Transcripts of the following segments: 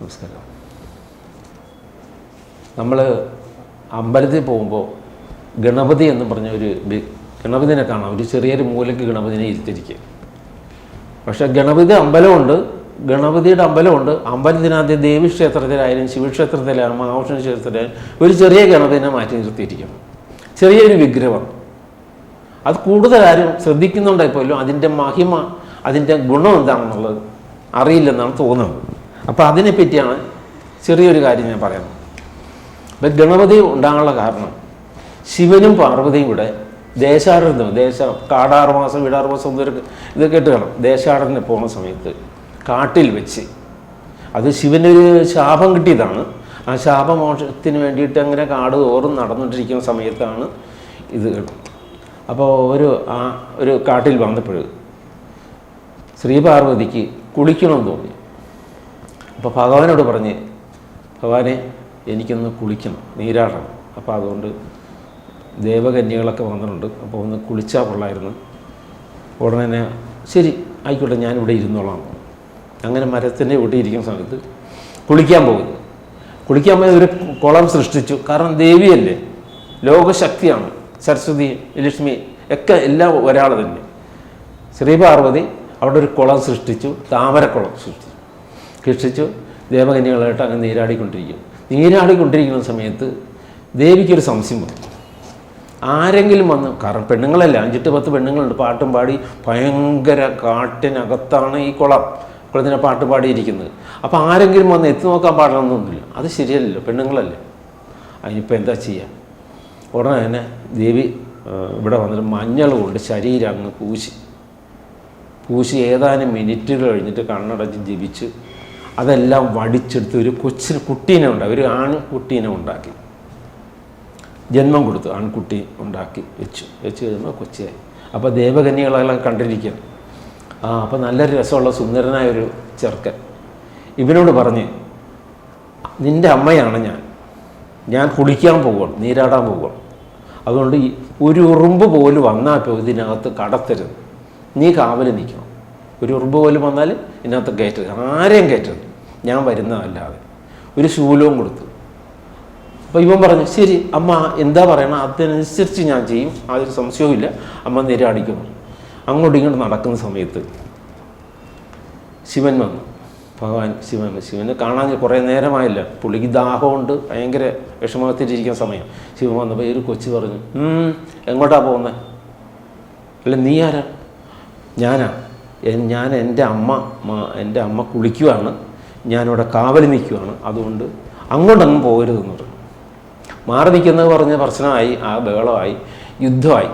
നമസ്കാരം. നമ്മൾ അമ്പലത്തിൽ പോകുമ്പോൾ ഗണപതി എന്ന് പറഞ്ഞ ഒരു ഗണപതിനെ കാണാം. ഒരു ചെറിയൊരു മൂലയ്ക്ക് ഗണപതിനെ ഇരുത്തിരിക്കുക പക്ഷെ ഗണപതി അമ്പലമുണ്ട്. ഗണപതിയുടെ അമ്പലമുണ്ട്. അമ്പലത്തിനകത്ത് ദേവീക്ഷേത്രത്തിലായാലും ശിവക്ഷേത്രത്തിലായാലും മഹാവിഷ്ണു ക്ഷേത്രത്തിലായാലും ഒരു ചെറിയ ഗണപതിനെ മാറ്റി നിർത്തിയിരിക്കണം. ചെറിയൊരു വിഗ്രഹം. അത് കൂടുതലാരും ശ്രദ്ധിക്കുന്നുണ്ടായി പോലും അതിന്റെ മഹിമ അതിന്റെ ഗുണം എന്താണെന്നുള്ളത് അറിയില്ലെന്നാണ് തോന്നുന്നത്. അപ്പോൾ അതിനെപ്പറ്റിയാണ് ചെറിയൊരു കാര്യം ഞാൻ പറയുന്നത്. അപ്പം ഗണപതി ഉണ്ടാകാനുള്ള കാരണം ശിവനും പാർവതിയും കൂടെ ദേശാടനം ദേശ കാടാറ് മാസം വീടാറ് മാസം ഇതൊക്കെ ഇത് കേട്ട് കാണാം. ദേശാടനത്തിന് പോകുന്ന സമയത്ത് കാട്ടിൽ വെച്ച് അത് ശിവനൊരു ശാപം കിട്ടിയതാണ്. ആ ശാപമോക്ഷത്തിന് വേണ്ടിയിട്ട് അങ്ങനെ കാട് തോറും നടന്നുകൊണ്ടിരിക്കുന്ന സമയത്താണ് ഇത് അപ്പോൾ ഒരു ആ ഒരു കാട്ടിൽ വന്നപ്പോൾ ശ്രീപാർവതിക്ക് കുളിക്കണം തോന്നി. അപ്പോൾ ഭഗവാനോട് പറഞ്ഞ് ഭഗവാനെ എനിക്കൊന്ന് കുളിക്കണം നീരാടണം. അപ്പോൾ അതുകൊണ്ട് ദേവകന്യകളൊക്കെ വന്നിട്ടുണ്ട്. അപ്പോൾ ഒന്ന് കുളിച്ചാൽ കൊള്ളായിരുന്നു. ഉടനെ ശരി ആയിക്കോട്ടെ ഞാനിവിടെ ഇരുന്നോളാം. അങ്ങനെ മരത്തിന്റെ ഇവിടെ ഇരിക്കുന്ന സമയത്ത് കുളിക്കാൻ പോകുന്നു കുളിക്കാൻ പോയി ഒരു കുളം സൃഷ്ടിച്ചു. കാരണം ദേവിയല്ലേ ലോകശക്തിയാണ്. സരസ്വതി ലക്ഷ്മി ഒക്കെ എല്ലാം ഒരാൾ തന്നെ. ശ്രീപാർവതി അവിടെ ഒരു കുളം സൃഷ്ടിച്ചു താമരക്കുളം സൃഷ്ടിച്ചു. സൃഷ്ടിച്ചു ദേവകന്യകളായിട്ട് അങ്ങ് നീരാടിക്കൊണ്ടിരിക്കും. നീരാടിക്കൊണ്ടിരിക്കുന്ന സമയത്ത് ദേവിക്കൊരു സംശയം വന്നു. ആരെങ്കിലും വന്ന് കാരണം പെണ്ണുങ്ങളല്ല അഞ്ചെട്ട് പത്ത് പെണ്ണുങ്ങളുണ്ട് പാട്ടും പാടി ഭയങ്കര കാട്ടിനകത്താണ് ഈ കുളം കുളത്തിനെ പാട്ട് പാടിയിരിക്കുന്നത്. അപ്പോൾ ആരെങ്കിലും വന്ന് എത്തി നോക്കാൻ പാടണമെന്നൊന്നുമില്ല അത് ശരിയല്ലല്ലോ പെണ്ണുങ്ങളല്ലേ. അതിനിപ്പോൾ എന്താ ചെയ്യുക ഉടനെ തന്നെ ദേവി ഇവിടെ വന്നിട്ട് മഞ്ഞൾ കൊണ്ട് ശരീരം അങ്ങ് പൂശി. പൂശി ഏതാനും മിനിറ്റുകൾ കഴിഞ്ഞിട്ട് കണ്ണടച്ച് ജപിച്ച് അതെല്ലാം വടിച്ചെടുത്ത് ഒരു കൊച്ചിന് കുട്ടീനെ ഉണ്ടാക്കി ഒരു ആൺകുട്ടീനെ ഉണ്ടാക്കി. ജന്മം കൊടുത്തു ആൺകുട്ടി ഉണ്ടാക്കി വെച്ചു. വെച്ച് കഴിയുമ്പോൾ കൊച്ചിയായി അപ്പോൾ ദേവകന്യകളെല്ലാം കണ്ടിരിക്കുകയാണ് ആ അപ്പോൾ നല്ല രസമുള്ള സുന്ദരനായ ഒരു ചെറുക്കൻ. ഇവനോട് പറഞ്ഞ് നിന്റെ അമ്മയാണ് ഞാൻ. ഞാൻ കുളിക്കാൻ പോവുകയാണ് നീരാടാൻ പോവുകയാണ്. അതുകൊണ്ട് ഒരു ഉറുമ്പ് പോലും വന്നാൽ ഇപ്പോൾ ഇതിനകത്ത് കടത്തരുത്. നീ കാവൽ നിൽക്കണം. ഒരു ഉറുമ്പ് പോലും വന്നാൽ ഇതിനകത്ത് കയറ്റരുത്. ആരെയും കയറ്റരുത്. ഞാൻ വരുന്നതല്ലാതെ. ഒരു ശൂലവും കൊടുത്തു. അപ്പോൾ ഇവൻ പറഞ്ഞു ശരി അമ്മ എന്താ പറയണം? അതിനനുസരിച്ച് ഞാൻ ചെയ്യും. അതൊരു സംശയവുമില്ല. അമ്മ നേരെ നിരാടിക്കുന്നു അങ്ങോട്ടും ഇങ്ങോട്ട് നടക്കുന്ന സമയത്ത് ശിവൻ വന്നു. ഭഗവാൻ ശിവൻ ശിവനെ കാണാൻ കുറേ നേരമായില്ല. പുള്ളിക്ക് ദാഹമുണ്ട്. ഭയങ്കര വിഷമത്തിലിരിക്കുന്ന സമയം. ശിവൻ വന്നപ്പോൾ ഒരു കൊച്ചു പറഞ്ഞു "ഉം, എങ്ങോട്ടാ പോകുന്നത് അല്ല നീ ആരാ? ഞാനാ. ഞാൻ എന്റെ അമ്മ എന്റെ അമ്മ കുളിക്കുവാണ്. ഞാനിവിടെ കാവൽ നിൽക്കുകയാണ് അതുകൊണ്ട് അങ്ങോട്ടങ്ങ് പോകരുതെന്ന് പറഞ്ഞു മാറി നിൽക്കുന്നത് പറഞ്ഞ പ്രശ്നമായി ആ ബഹളമായി യുദ്ധമായി.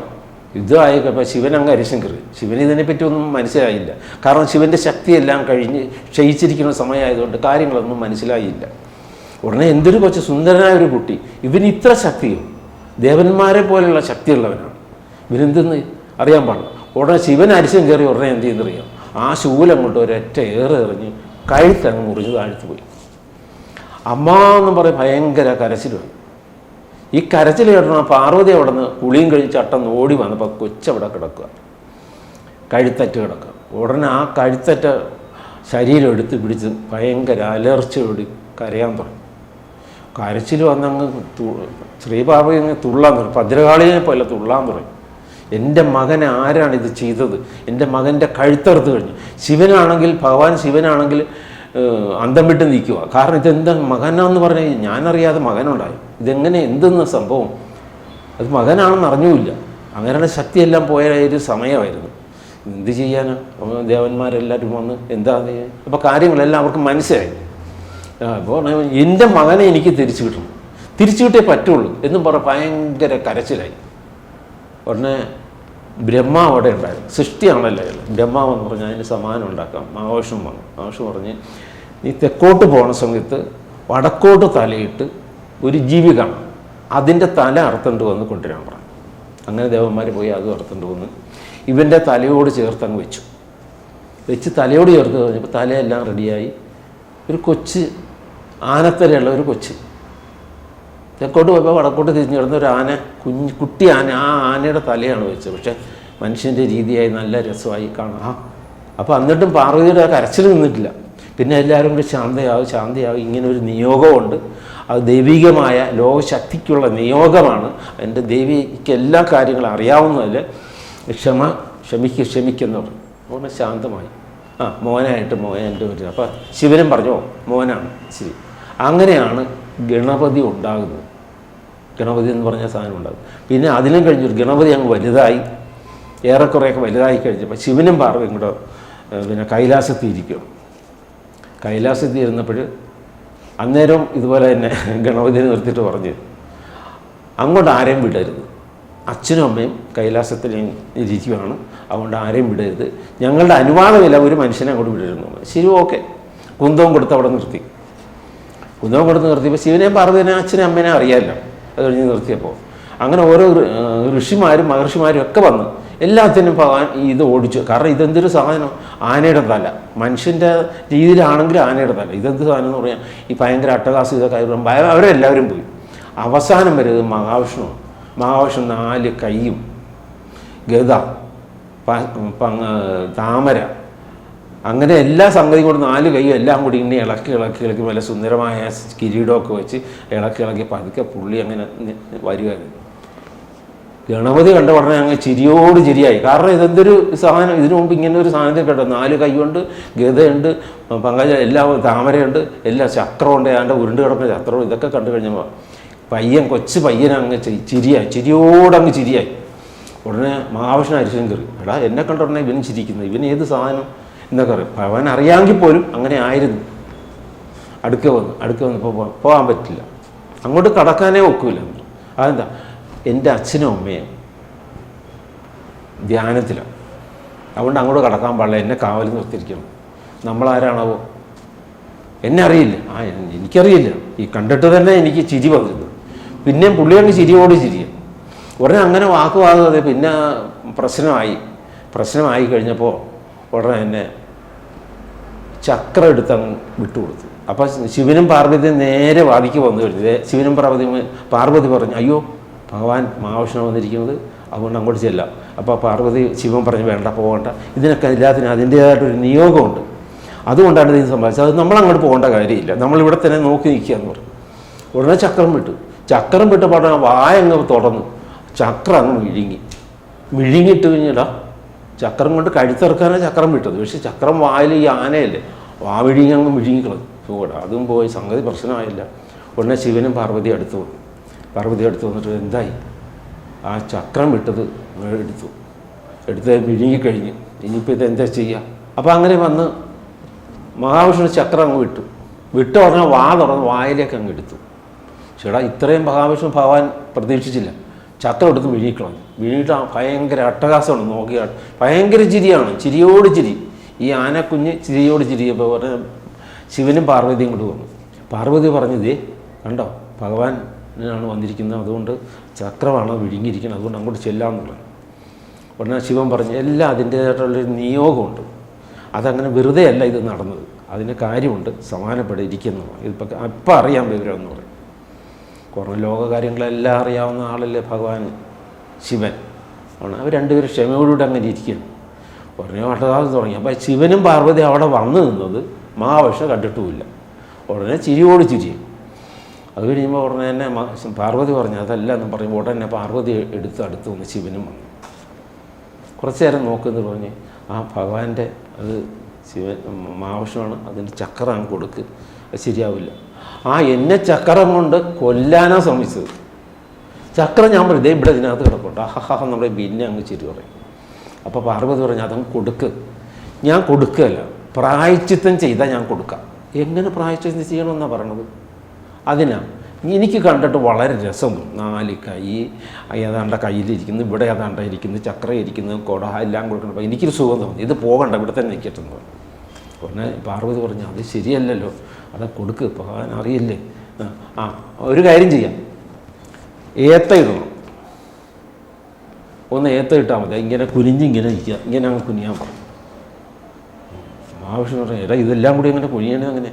യുദ്ധമായി കഴിഞ്ഞപ്പോൾ ശിവൻ അങ്ങ് അരിശം കയറി ശിവൻ ഇതിനെപ്പറ്റി ഒന്നും മനസ്സിലായില്ല. കാരണം ശിവന്റെ ശക്തിയെല്ലാം കഴിഞ്ഞ് ക്ഷയിച്ചിരിക്കുന്ന സമയമായതുകൊണ്ട് കാര്യങ്ങളൊന്നും മനസ്സിലായില്ല. ഉടനെ എന്തൊരു കൊച്ചു സുന്ദരനായ ഒരു കുട്ടി. ഇവന് ഇത്ര ശക്തിയും ദേവന്മാരെ പോലെയുള്ള ശക്തിയുള്ളവനാണ്. ഇവനെന്തെന്ന് അറിയാൻ പാടില്ല. ഉടനെ ശിവൻ അരിശം കയറി ഉടനെ എന്ത് ചെയ്യുന്നറിയാം? ആ ശൂലം കൊണ്ട് ഒരൊറ്റ ഏറെ എറിഞ്ഞ് കഴുത്തങ്ങ് മുറിഞ്ഞ് താഴ്ത്തു പോയി. അമ്മ എന്ന് പറയും ഭയങ്കര കരച്ചിലുമാണ് ഈ കരച്ചിൽ കേട്ടണ പാർവതി അവിടെ നിന്ന് കുളിയും കഴിച്ച് അട്ടന്ന് ഓടി വന്നപ്പോൾ കൊച്ചവിടെ കിടക്കുക. കഴുത്തറ്റ് കിടക്കുക. ഉടനെ ആ കഴുത്തറ്റ ശരീരം എടുത്ത് പിടിച്ച് ഭയങ്കര അലർച്ചയോട് കരയാൻ തുടങ്ങി. കരച്ചിൽ വന്നങ്ങ് ശ്രീപാർവതി തുള്ളാൻ തുടങ്ങി. ഭദ്രകാളിയെ പോലെ തുള്ളാൻ തുടങ്ങി. എന്റെ മകൻ ആരാണ് ഇത് ചെയ്തത്? എന്റെ മകന്റെ കഴുത്തറുത്ത് കഴിഞ്ഞു. ശിവനാണെങ്കിൽ ഭഗവാൻ ശിവനാണെങ്കിൽ അന്തം വിട്ട് നിൽക്കുക. കാരണം ഇതെന്താ മകനാന്ന് പറഞ്ഞാൽ ഞാനറിയാതെ മകനുണ്ടായി. ഇതെങ്ങനെ എന്തെന്ന സംഭവം? അത് മകനാണെന്ന് അറിഞ്ഞുമില്ല. അങ്ങനെയുള്ള ശക്തിയെല്ലാം പോയ ഒരു സമയമായിരുന്നു. എന്ത് ചെയ്യാനാ? ദേവന്മാരെല്ലാവരും വന്ന് എന്താ അപ്പോൾ കാര്യങ്ങളെല്ലാം അവർക്ക് മനസ്സിലായി. അപ്പോൾ എന്റെ മകനെ എനിക്ക് തിരിച്ചു കിട്ടണം. തിരിച്ചു കിട്ടേ പറ്റുള്ളൂ എന്നും പറഞ്ഞ ഭയങ്കര കരച്ചിലായി. ഉടനെ ബ്രഹ്മാവ് അവിടെ ഉണ്ടായിരുന്നു. സൃഷ്ടിയാണല്ലോ ബ്രഹ്മാവ് എന്ന് പറഞ്ഞാൽ അതിന് സമാനം ഉണ്ടാക്കാം. ആവശ്യം വന്നു. ആവശ്യം പറഞ്ഞ് നീ തെക്കോട്ട് പോണ സമയത്ത് വടക്കോട്ട് തലയിട്ട് ഒരു ജീവി കാണാം അതിന്റെ തല അറുത്തുകൊണ്ട് വന്ന് കൊണ്ടുവരാൻ പറഞ്ഞു അങ്ങനെ ദേവന്മാർ പോയി അതും അറുത്തുകൊണ്ട് വന്ന് ഇവന്റെ തലയോട് ചേർത്ത് അങ്ങ് വെച്ചു. വെച്ച് തലയോട് ചേർത്ത് കഴിഞ്ഞപ്പോൾ തലയെല്ലാം റെഡിയായി ഒരു കൊച്ച് ആനത്തലയുള്ള ഒരു കൊച്ച്. തെക്കോട്ട് പോയപ്പോൾ വടക്കോട്ട് തിരിഞ്ഞു കിടന്ന ഒരു ആന കുഞ്ഞ് കുട്ടി ആന. ആ ആനയുടെ തലയാണ് വെച്ചത്. പക്ഷേ മനുഷ്യന്റെ രീതിയായി നല്ല രസമായി കാണാം. അപ്പോൾ എന്നിട്ടും പാർവതിയുടെ ആ കരച്ചിൽ നിന്നിട്ടില്ല. പിന്നെ എല്ലാവരും കൂടി ശാന്തയാവും ശാന്തയാവും. ഇങ്ങനെ ഒരു നിയോഗമുണ്ട് അത് ദൈവികമായ ലോകശക്തിക്കുള്ള നിയോഗമാണ്. എന്റെ ദൈവിക്ക് എല്ലാ കാര്യങ്ങളും അറിയാവുന്നതിൽ ക്ഷമ ക്ഷമിക്ക് ക്ഷമിക്കുന്നവർ. അതുകൊണ്ട് ശാന്തമായി. ആ മോനായിട്ട് മോൻ എന്റെ ഒരു അപ്പോൾ ശിവനും പറഞ്ഞു മോനാണ് ശരി അങ്ങനെയാണ് ഗണപതി ഉണ്ടാകുന്നത് ഗണപതി എന്ന് പറഞ്ഞ സാധനം ഉണ്ടാകും പിന്നെ അതിലും കഴിഞ്ഞൊരു ഗണപതി അങ്ങ് വലുതായി. ഏറെക്കുറെയൊക്കെ വലുതായി കഴിഞ്ഞപ്പോൾ ശിവനും പാർവയും കൂടെ പിന്നെ കൈലാസത്തിൽ ഇരിക്കും. കൈലാസത്തിൽ ഇരുന്നപ്പോൾ അന്നേരം ഇതുപോലെ തന്നെ ഗണപതിയെ നിർത്തിയിട്ട് പറഞ്ഞു. അങ്ങോട്ട് ആരെയും വിടരുത്. അച്ഛനും അമ്മയും കൈലാസത്തിൽ ഇരിക്കുകയാണ് അതുകൊണ്ട് ആരെയും വിടരുത്. ഞങ്ങളുടെ അനുവാദമില്ല. ഒരു മനുഷ്യനെ അങ്ങോട്ട് വിടരുന്നു ശരി ഓക്കെ. കുന്തവും കൊടുത്ത് അവിടെ നിർത്തി. കുന്തവും കൊടുത്ത് നിർത്തിയപ്പോൾ ശിവനെയും പാർവതിനെ അച്ഛനെയും അമ്മേനെ അറിയാമല്ലോ അത് കഴിഞ്ഞ് നിർത്തിയപ്പോൾ അങ്ങനെ ഓരോ ഋഷിമാരും മഹർഷിമാരും ഒക്കെ വന്ന് എല്ലാത്തിനും ഭഗവാൻ ഇത് ഓടിച്ചു. കാരണം ഇതെന്തൊരു സാധനം? ആനയുടെ തല മനുഷ്യന്റെ രീതിയിലാണെങ്കിൽ ആനയുടെ തല ഇതെന്ത് സാധനം എന്ന് പറയാം ഈ ഭയങ്കര അട്ടകാസ് ഇതൊക്കെ ആയിരുന്നു അവരെല്ലാവരും പോയി. അവസാനം വരുന്നത് മഹാവിഷ്ണു മഹാവിഷ്ണു നാല് കൈയും ഗത താമര അങ്ങനെ എല്ലാ സംഗതി കൂടി നാല് കൈയും എല്ലാം കൂടി ഇങ്ങനെ ഇളക്കി ഇളക്കി ഇളക്കി നല്ല സുന്ദരമായ കിരീടമൊക്കെ വെച്ച് ഇളക്കി ഇളക്കി പതുക്കെ പുള്ളി അങ്ങനെ വരികയായിരുന്നു ഗണപതി കണ്ട ഉടനെ അങ്ങ് ചിരിയോട് ചിരിയായി. കാരണം ഇതെന്തൊരു സാധനം? ഇതിനു മുമ്പ് ഇങ്ങനെ ഒരു സാധനത്തിൽ കേട്ടോ നാല് കൈയുണ്ട് ഗതയുണ്ട് പങ്കജ എല്ലാം താമരയുണ്ട് എല്ലാ ചക്രമുണ്ട് അതിന്റെ ഉരുണ്ട് കിടക്കുന്ന ചക്രവും ഇതൊക്കെ കണ്ടു കഴിഞ്ഞപ്പോൾ പയ്യൻ കൊച്ചു ചി- ചിരിയായി ചിരിയോടങ്ങ് ചിരിയായി. ഉടനെ മഹാവിഷ്ണു അരിശങ്കർ എടാ എന്നെ കണ്ട ഉടനെ ഇവൻ ചിരിക്കുന്നത് ഇവൻ ഏത് സാധനം? എന്നൊക്കെ അറിയാം അവൻ അറിയാമെങ്കിൽ പോലും അങ്ങനെ ആയിരുന്നു. അടുക്ക വന്നു അടുക്ക വന്ന് ഇപ്പോൾ പോകാൻ പറ്റില്ല. അങ്ങോട്ട് കടക്കാനേ ഒക്കില്ല. അതെന്താ? എന്റെ അച്ഛനും അമ്മയും ധ്യാനത്തിലാണ്. അതുകൊണ്ട് അങ്ങോട്ട് കടക്കാൻ പാടില്ല. എന്നെ കാവൽ നിർത്തിയിരിക്കണം നമ്മളാരാണാവോ? എന്നെ അറിയില്ല. ആ എനിക്കറിയില്ല. ഈ കണ്ടിട്ട് തന്നെ എനിക്ക് ചിരി വന്നിരുന്നു പിന്നെയും പുള്ളിയാണ് ചിരിയോട് ചിരിയ. ഉടനെ അങ്ങനെ വാക്കുവാകാതെ പിന്നെ പ്രശ്നമായി. പ്രശ്നമായി കഴിഞ്ഞപ്പോൾ ഉടനെ തന്നെ ചക്രം അങ്ങ് വിട്ടുകൊടുത്തു അപ്പോൾ ശിവനും പാർവതിയും നേരെ വാദിക്ക് വന്നു കഴിഞ്ഞു. ശിവനും പാർവതി പാർവതി പറഞ്ഞു അയ്യോ ഭഗവാൻ മഹാവിഷ്ണു വന്നിരിക്കുന്നത് അതുകൊണ്ട് അങ്ങോട്ട് ചെല്ലാം. അപ്പോൾ പാർവതി ശിവൻ പറഞ്ഞു വേണ്ട പോകണ്ട. ഇതിനൊക്കെ എല്ലാത്തിനും അതിന്റേതായിട്ടൊരു നിയോഗമുണ്ട്. അതുകൊണ്ടാണ് ഇത് സംഭവിച്ചത്. അത് നമ്മളങ്ങോട്ട് പോകേണ്ട കാര്യമില്ല. നമ്മളിവിടെ തന്നെ നോക്കി നിൽക്കുക എന്ന് പറഞ്ഞു. ഉടനെ ചക്രം വിട്ടു. ചക്രം വിട്ടപ്പോൾ പാടാൻ വായ അങ്ങ് തുടർന്നു. ചക്രം അങ്ങ് വിഴുങ്ങി. വിഴുങ്ങിയിട്ട് കഴിഞ്ഞാ ചക്രം കൊണ്ട് കഴുത്തിറക്കാനാണ് ചക്രം വിട്ടത്. പക്ഷെ ചക്രം വായിൽ ഈ ആനയല്ലേ? ആ വിഴുങ്ങി അങ്ങ് കൂടെ അതും പോയി. സംഗതി പ്രശ്നമായില്ല. ഉടനെ ശിവനും പാർവതി അടുത്ത് വന്നു. പാർവതി അടുത്ത് വന്നിട്ട് എന്തായി? ആ ചക്രം വിട്ടത് എടുത്തു. എടുത്ത് വിഴുങ്ങിക്കഴിഞ്ഞ്. ഇനിയിപ്പോൾ ഇത് എന്താ ചെയ്യുക അപ്പോൾ അങ്ങനെ വന്ന് മഹാവിഷ്ണു ചക്രം അങ്ങ് വിട്ടു. വിട്ട ഉടനെ വാ തുറന്ന് വായിലേക്ക് അങ്ങ് എടുത്തു. ചേട്ടാ ഇത്രയും മഹാവിഷ്ണു ഭഗവാൻ പ്രതീക്ഷിച്ചില്ല. ചക്രം എടുത്ത് വിഴുങ്ങിക്കളഞ്ഞു. വിഴുങ്ങിയിട്ട് ഭയങ്കര അട്ടഹാസമാണ്. നോക്കിയാൽ ഭയങ്കര ചിരിയാണ്. ചിരിയോട് ചിരി. ഈ ആനക്കുഞ്ഞ് ചിരിയോട് ചിരിയപ്പോൾ പറഞ്ഞ ശിവനും പാർവതിയും കൊണ്ട് വന്നു. പാർവതി പറഞ്ഞത് കണ്ടോ? ഭഗവാനാണ് വന്നിരിക്കുന്നത്. അതുകൊണ്ട് ചക്രമാണ് വിഴുങ്ങിയിരിക്കുന്നത്. അതുകൊണ്ട് അങ്ങോട്ട് ചെല്ലാമെന്നുള്ളത് ഉടനെ ശിവൻ പറഞ്ഞു എല്ലാം അതിന്റേതായിട്ടുള്ളൊരു നിയോഗമുണ്ട്. അതങ്ങനെ വെറുതെ അല്ല ഇത് നടന്നത്. അതിന് കാര്യമുണ്ട്. സമാനപ്പെടെ ഇരിക്കുന്നു. ഇതിപ്പോൾ അപ്പം അറിയാൻ വിവരം എന്ന് പറയും. കുറേ ലോകകാര്യങ്ങളെല്ലാം അറിയാവുന്ന ആളല്ലേ ഭഗവാൻ ശിവൻ? ആണ്. അവർ രണ്ടുപേരും ക്ഷമയോടുകൂടി അങ്ങനെ ഇരിക്കുന്നു ഉടനെ വട്ടതാമസം തുടങ്ങി. അപ്പോൾ ശിവനും പാർവതി അവിടെ വന്നു നിന്നത് മഹാവിഷ്ണു കണ്ടിട്ടുമില്ല. ഉടനെ ചിരിയോട് ചിരി. അത് കഴിയുമ്പോൾ ഉടനെ തന്നെ പാർവതി പറഞ്ഞു അതല്ല എന്ന് പറയുമ്പോൾ ഉടനെ പാർവതി എടുത്ത് അടുത്ത് വന്ന് ശിവനും വന്നു. കുറച്ച് നേരം നോക്കുന്നത് പറഞ്ഞ് ആ ഭഗവാന്റെ അത് ശിവൻ മാവശമാണ്. അതിന്റെ ചക്രം അങ്ങ് കൊടുക്ക്. ശരിയാവില്ല. ആ എന്നെ ചക്രം കൊണ്ട് കൊല്ലാനാ ശ്രമിച്ചത്. ചക്രം ഞാൻ പറഞ്ഞു ഇവിടെ ഇതിനകത്ത് കിടപ്പുണ്ട്. ആഹാ നമ്മുടെ പിന്നെ അങ്ങ് ചിരി പറയും. അപ്പോൾ പാർവതി പറഞ്ഞു അതങ്ങ് കൊടുക്ക്. ഞാൻ കൊടുക്കുകയല്ല പ്രായച്ചിത്തം ചെയ്താൽ ഞാൻ കൊടുക്കാം. എങ്ങനെ പ്രായച്ചിത്തം ചെയ്യണമെന്നാണ് പറയണത്? അതിനാ എനിക്ക് കണ്ടിട്ട് വളരെ രസം നാല് കൈ ഏതാണ്ട കയ്യിലിരിക്കുന്നു ഇവിടെ ഏതാണ്ട ഇരിക്കുന്നു ചക്ര ഇരിക്കുന്നു കൊട എല്ലാം കൊടുക്കണം എനിക്കൊരു സുഖം തോന്നി. ഇത് പോകണ്ട ഇവിടെ തന്നെ നിൽക്കട്ടെന്ന് പറഞ്ഞു. ഉടനെ പാർവതി പറഞ്ഞു അത് ശരിയല്ലല്ലോ. അത് കൊടുക്ക് പോകാൻ അറിയില്ലേ? ആ, ഒരു കാര്യം ചെയ്യാം. ഏത്ത ഇടണം. ഒന്ന് ഏത്ത ഇട്ടാൽ മതി. ഇങ്ങനെ കുനിഞ്ഞ് ഇങ്ങനെ ഇരിക്കുക ഇങ്ങനെ അങ്ങ് കുനിയാൻ പറഞ്ഞു ആവശ്യം പറഞ്ഞു എടാ ഇതെല്ലാം കൂടി അങ്ങനെ കുനിയണേ അങ്ങനെ?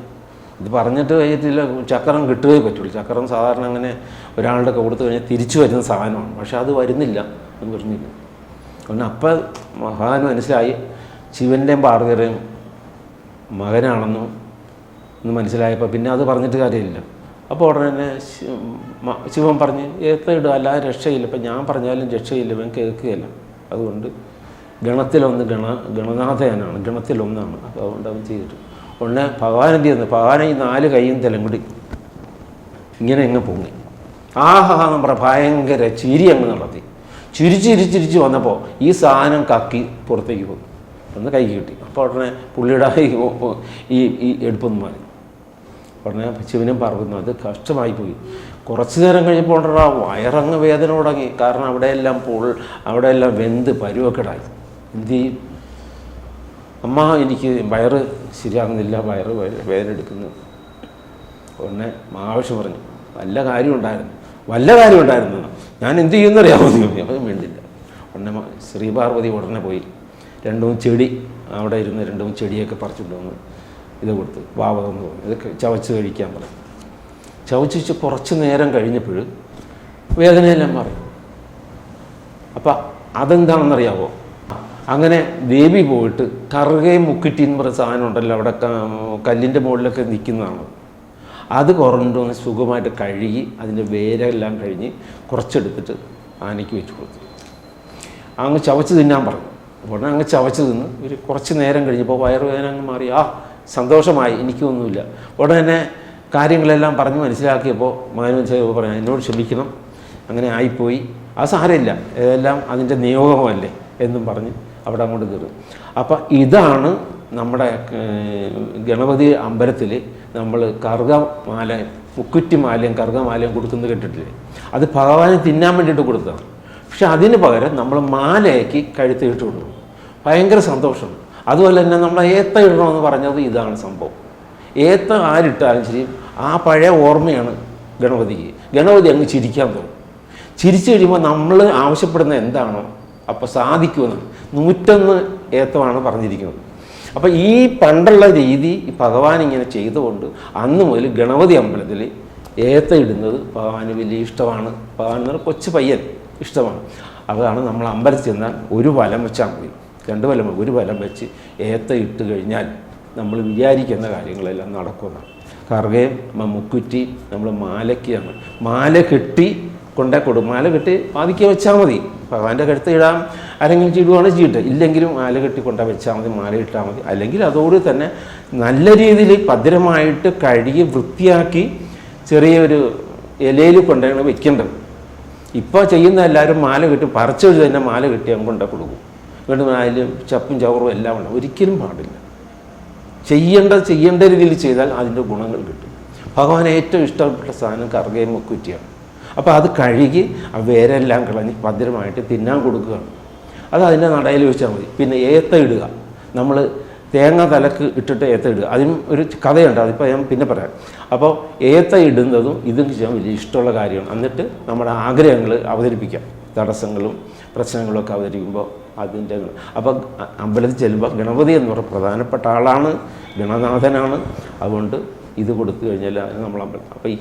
ഇത് പറഞ്ഞിട്ട് കഴിയത്തില്ല ചക്രം കിട്ടുകയേ പറ്റുള്ളൂ. ചക്രം സാധാരണ അങ്ങനെ ഒരാളുടെ കൊടുത്തു കഴിഞ്ഞാൽ തിരിച്ചു വരുന്ന സാധനമാണ്. പക്ഷെ അത് വരുന്നില്ല. എന്ന് പറഞ്ഞില്ല അതുകൊണ്ട് അപ്പം മഹാൻ മനസ്സിലായി ശിവന്റെയും പാർവതിയുടെയും മകനാണെന്നും എന്ന് മനസ്സിലായപ്പോൾ പിന്നെ അത് പറഞ്ഞിട്ട് കാര്യമില്ല. അപ്പോൾ ഉടനെ തന്നെ ശിവൻ പറഞ്ഞ് ഏത്ത ഇടുക അല്ലാതെ രക്ഷയില്ല. ഇപ്പം ഞാൻ പറഞ്ഞാലും രക്ഷയില്ല. ഇവൻ കേൾക്കുകയില്ല. അതുകൊണ്ട് ഗണത്തിലൊന്ന് ഗണ ഗണനാഥയനാണ്. ഗണത്തിലൊന്നാണ്. അപ്പോൾ അതുകൊണ്ട് അവൻ ചെയ്തിട്ട്. ഉടനെ ഭഗവാൻ എന്ത് ചെയ്യുന്നു? ഭഗവാനെ ഈ നാല് കൈയും തലമുടി ഇങ്ങനെ അങ്ങ് പൊങ്ങി. ആഹാ എന്ന് പറ ഭയങ്കര ചിരി അങ്ങ് നടത്തി. ചിരി ചിരി ചിരിച്ച് വന്നപ്പോൾ ഈ സാധനം കക്കി പുറത്തേക്ക് പോകും ഒന്ന് കൈ കിട്ടി. അപ്പോൾ ഉടനെ പുള്ളിയുടെ ഈ ഈ എടുപ്പൊന്നും മാറി. ഉടനെ ശിവനും പറഞ്ഞു അത് കഷ്ടമായി പോയി. കുറച്ച് നേരം കഴിഞ്ഞപ്പോൾ ഉണ്ടടാ വയറങ്ങ് വേദന തുടങ്ങി. കാരണം അവിടെയെല്ലാം പൊൾ അവിടെയെല്ലാം വെന്ത് പരുവക്കെടായി എന്ത് ചെയ്യും? അമ്മ എനിക്ക് വയറ് ശരിയാകുന്നില്ല വയറ് വേദന എടുക്കുന്നു. ഉടനെ ആവശ്യം പറഞ്ഞു. വല്ല കാര്യം ഉണ്ടായിരുന്നു. വല്ല കാര്യം ഉണ്ടായിരുന്നു. ഞാൻ എന്ത് ചെയ്യുന്നറിയാമോ അപ്പം വേണ്ടില്ല ഉടനെ ശ്രീപാർവതി ഉടനെ പോയി. രണ്ടും ചെടി അവിടെ ഇരുന്ന് രണ്ടും ചെടിയൊക്കെ പറിച്ചുകൊണ്ട് ഇത് കൊടുത്ത് വാവതെന്ന് പറഞ്ഞു. ഇതൊക്കെ ചവച്ച് കഴിക്കാൻ പറഞ്ഞു. ചവച്ച് വെച്ച് കുറച്ച് നേരം കഴിഞ്ഞപ്പോൾ വേദനയെല്ലാം മാറി. അപ്പം അതെന്താണെന്നറിയാവോ? അങ്ങനെ ദേവി പോയിട്ട് കറുകയും മുക്കിട്ടി എന്ന് പറയുന്ന സാധനം ഉണ്ടല്ലോ അവിടെ കല്ലിന്റെ മുകളിലൊക്കെ നിൽക്കുന്നതാണ്. അത് കുറഞ്ഞുകൊണ്ട് സുഖമായിട്ട് കഴുകി അതിന്റെ വേരെല്ലാം കഴിഞ്ഞ് കുറച്ചെടുത്തിട്ട് ആനയ്ക്ക് വെച്ച് കൊടുത്തു. അങ്ങ് ചവച്ച് തിന്നാൻ പറഞ്ഞു. ഉടനെ അങ്ങ് ചവച്ച് തിന്ന് ഒരു കുറച്ച് നേരം കഴിഞ്ഞപ്പോൾ വയറുവേദന അങ്ങ് മാറി. ആ സന്തോഷമായി എനിക്കൊന്നുമില്ല. ഉടനെ കാര്യങ്ങളെല്ലാം പറഞ്ഞ് മനസ്സിലാക്കിയപ്പോൾ മകനും ചെയ്തപ്പോൾ പറഞ്ഞു എന്നോട് ക്ഷമിക്കണം. അങ്ങനെ ആയിപ്പോയി. അത് സാരമില്ല. ഇതെല്ലാം അതിന്റെ നിയോഗമല്ലേ എന്നും പറഞ്ഞ് അവിടെ അങ്ങോട്ട് കയറും. അപ്പം ഇതാണ് നമ്മുടെ ഗണപതി അമ്പലത്തിൽ നമ്മൾ മാലയും മുക്കുറ്റിമാലയും കറുകമാലയും കൊടുക്കുന്നത് കേട്ടിട്ടില്ലേ? അത് ഭഗവാന് തിന്നാൻ വേണ്ടിയിട്ട് കൊടുത്തതാണ്. പക്ഷെ അതിന് പകരം നമ്മൾ മാലയാക്കി കഴുത്തിട്ട് കൊടുക്കും. ഭയങ്കര സന്തോഷം അതുപോലെ തന്നെ നമ്മൾ ഏത്ത ഇടണമെന്ന് പറഞ്ഞത് ഇതാണ് സംഭവം. ഏത്ത ആരിട്ടാലും ശരി ആ പഴയ ഓർമ്മയാണ് ഗണപതിക്ക്. ഗണപതി അങ്ങ് ചിരിക്കാൻ തോന്നും ചിരിച്ചു കഴിയുമ്പോൾ നമ്മൾ ആവശ്യപ്പെടുന്ന എന്താണോ അപ്പോൾ സാധിക്കുമെന്ന് നൂറ്റൊന്ന് ഏത്തമാണ് പറഞ്ഞിരിക്കുന്നത്. അപ്പോൾ ഈ പണ്ടുള്ള രീതി ഭഗവാൻ ഇങ്ങനെ ചെയ്തുകൊണ്ട് അന്ന് മുതൽ ഗണപതി അമ്പലത്തിൽ ഏത്ത ഇടുന്നത് ഭഗവാന് വലിയ ഇഷ്ടമാണ്. ഭഗവാൻ എന്ന് കൊച്ചു പയ്യൻ ഇഷ്ടമാണ്. അതാണ് നമ്മൾ അമ്പലത്തിൽ ചെന്നാൽ ഒരു വലം വെച്ചാൽ മതി. രണ്ട് ഫലം ഒരു ഫലം വെച്ച് ഏത്ത ഇട്ട് കഴിഞ്ഞാൽ നമ്മൾ വിചാരിക്കുന്ന കാര്യങ്ങളെല്ലാം നടക്കുന്നതാണ് കറുകയും മുക്കുറ്റി നമ്മൾ മാലയ്ക്കാണ് മാല കെട്ടി കൊണ്ടേ കൊടുക്കും മാല കെട്ടി പാതിക്ക് വെച്ചാൽ മതി. ഭഗവാന്റെ കഴുത്ത് ഇടാം. ആരെങ്കിലും ചിടുവാണ് ചീട്ട്. ഇല്ലെങ്കിലും മാല കെട്ടി കൊണ്ടേ വെച്ചാൽ മതി മാല ഇട്ടാൽ മതി. അല്ലെങ്കിൽ അതോട് തന്നെ നല്ല രീതിയിൽ ഭദ്രമായിട്ട് കഴുകി വൃത്തിയാക്കി ചെറിയൊരു ഇലയിൽ കൊണ്ടാണ് വെക്കേണ്ടത്. ഇപ്പോൾ ചെയ്യുന്ന എല്ലാവരും മാല കെട്ടി പറിച്ചു തന്നെ മാല കെട്ടി അങ്ങ് കൊണ്ടേ കൊടുക്കും. അതിൽ ചപ്പും ചവറും എല്ലാം ഉണ്ട്. ഒരിക്കലും പാടില്ല. ചെയ്യേണ്ട ചെയ്യേണ്ട രീതിയിൽ ചെയ്താൽ അതിന്റെ ഗുണങ്ങൾ കിട്ടും. ഭഗവാൻ ഏറ്റവും ഇഷ്ടപ്പെട്ട സാധനം കറുകയും മുക്കുറ്റിയാണ്. അപ്പോൾ അത് കഴുകി ആ വേരെല്ലാം കളഞ്ഞ് ഭദ്രമായിട്ട് തിന്നാൻ കൊടുക്കുകയാണ്. അത് അതിന്റെ നടയിൽ വെച്ചാൽ മതി. പിന്നെ ഏത്ത ഇടുക. നമ്മൾ തേങ്ങ തലക്ക് ഇട്ടിട്ട് ഏത്ത ഇടുക. അതിനും ഒരു കഥയുണ്ട്. അതിപ്പോൾ ഞാൻ പിന്നെ പറയാം. അപ്പോൾ ഏത്ത ഇടുന്നതും ഇതും ചെയ്യാൻ വലിയ ഇഷ്ടമുള്ള കാര്യമാണ്. എന്നിട്ട് നമ്മുടെ ആഗ്രഹങ്ങൾ അവതരിപ്പിക്കാം. തടസ്സങ്ങളും പ്രശ്നങ്ങളും ഒക്കെ അവതരിക്കുമ്പോൾ അതിന്റെ അപ്പം അമ്പലത്തിൽ ചെല്ലുമ്പോൾ ഗണപതി എന്ന് പറഞ്ഞ പ്രധാനപ്പെട്ട ആളാണ് ഗണനാഥനാണ്. അതുകൊണ്ട് ഇത് കൊടുത്തു കഴിഞ്ഞാൽ നമ്മൾ അമ്പലം അപ്പോൾ ഈ